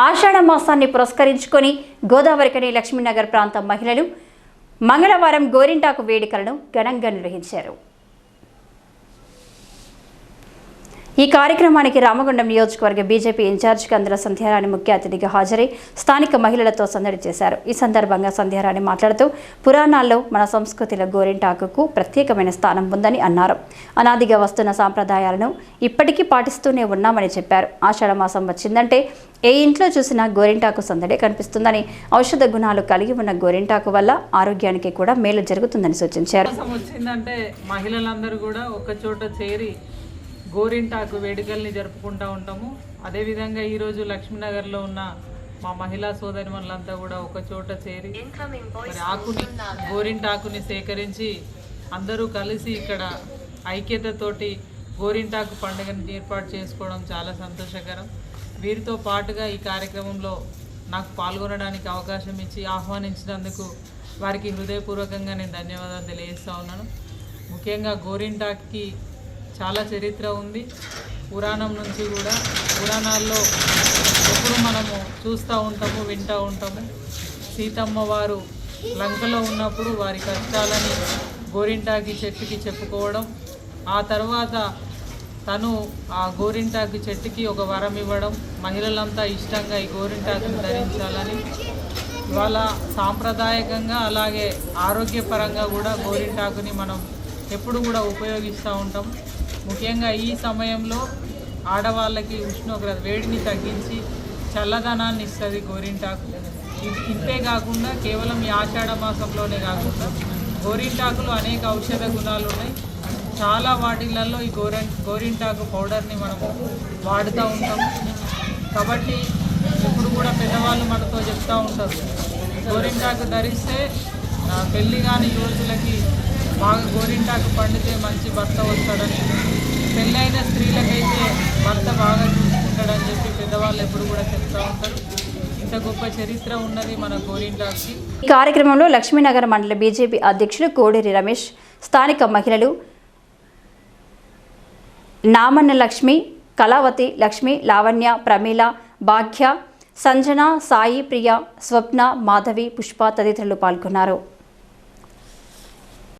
ఆషాఢ మాసాన్ని పురస్కరించుకొని గోదావరికని లక్ష్మీనగర్ ప్రాంత మహిళలు మంగళవారం గోరింటాకు వేడుకలను ఘనంగా నిర్వహించారు. ఈ కార్యక్రమానికి రామగుండం నియోజకవర్గ బీజేపీ ఇన్ఛార్జ్ కందుల సంధ్యారాణి ముఖ్య అతిథిగా హాజరై స్థానిక మహిళలతో సందడి చేశారు. ఈ సందర్భంగా సంధ్యారాణి మాట్లాడుతూ పురాణాల్లో మన సంస్కృతిలో గోరింటాకుకు ప్రత్యేకమైన స్థానం ఉందని అన్నారు. అనాదిగా వస్తున్న సాంప్రదాయాలను ఇప్పటికీ పాటిస్తూనే ఉన్నామని చెప్పారు. ఆషాఢమాసం వచ్చిందంటే ఏ ఇంట్లో చూసినా గోరింటాకు సందడే కనిపిస్తుందని ఔషధ గుణాలు కలిగి ఉన్న గోరింటాకు వల్ల ఆరోగ్యానికి కూడా మేలు జరుగుతుందని సూచించారు. మహిళలందరూ కూడా ఒక చోట చేరి గోరింటాకు వేడుకల్ని జరుపుకుంటూ ఉంటాము. అదేవిధంగా ఈరోజు లక్ష్మీనగర్లో ఉన్న మా మహిళా సోదరి మనలంతా కూడా ఒక చోట చేరి మరి ఆకుని గోరింటాకుని సేకరించి అందరూ కలిసి ఇక్కడ ఐక్యతతోటి గోరింటాకు పండుగని ఏర్పాటు చేసుకోవడం చాలా సంతోషకరం. వీరితో పాటుగా ఈ కార్యక్రమంలో నాకు పాల్గొనడానికి అవకాశం ఇచ్చి ఆహ్వానించినందుకు వారికి హృదయపూర్వకంగా నేను ధన్యవాదాలు తెలియజేస్తా ఉన్నాను. ముఖ్యంగా గోరింటాక్కి చాలా చరిత్ర ఉంది. పురాణం నుంచి కూడా పురాణాల్లో ఎప్పుడు మనము చూస్తూ ఉంటాము వింటూ ఉంటాము. సీతమ్మ వారు లంకలో ఉన్నప్పుడు వారి కష్టాలని గోరింటాకి చెట్టుకి చెప్పుకోవడం ఆ తర్వాత తను ఆ గోరింటాకు చెట్టుకి ఒక వరం ఇవ్వడం మహిళలంతా ఇష్టంగా ఈ గోరింటాకును ధరించాలని. ఇవాళ సాంప్రదాయకంగా అలాగే ఆరోగ్యపరంగా కూడా గోరింటాకుని మనం ఎప్పుడు కూడా ఉపయోగిస్తూ ఉంటాం. ముఖ్యంగా ఈ సమయంలో ఆడవాళ్ళకి ఉష్ణోగ్రత వేడిని తగ్గించి చల్లదనాన్ని ఇస్తుంది గోరింటాకు. ఇంతే కాకుండా కేవలం ఈ ఆషాఢ మాసంలోనే కాకుండా గోరింటాకులో అనేక ఔషధ గుణాలు ఉన్నాయి. చాలా వాటిలలో ఈ గోరెం గోరింటాకు పౌడర్ని మనము వాడుతూ ఉంటాం. కాబట్టి ఇప్పుడు కూడా పెద్దవాళ్ళు మనతో చెప్తూ ఉంటారు. గోరింటాకు ధరిస్తే పెళ్ళి కాని యువతులకి బాగా గోరింటాకు పండితే మంచి భర్త వస్తాడని. పెళ్ళైన స్త్రీలకైతే భర్త బాగా చూసుకుంటాడని చెప్పి పెద్దవాళ్ళు ఎప్పుడు కూడా చెప్తూ ఉంటారు. ఇంత గొప్ప చరిత్ర ఉన్నది మన గోరింటాకుకి. ఈ కార్యక్రమంలో లక్ష్మీనగర్ మండల బీజేపీ అధ్యక్షుడు కోడేరి రమేష్ స్థానిక మహిళలు నామన్న లక్ష్మి కళావతి లక్ష్మి లావణ్య ప్రమీల భాగ్య సంజన సాయి ప్రియ స్వప్న మాధవి పుష్ప తదితరులు పాల్గొన్నారు.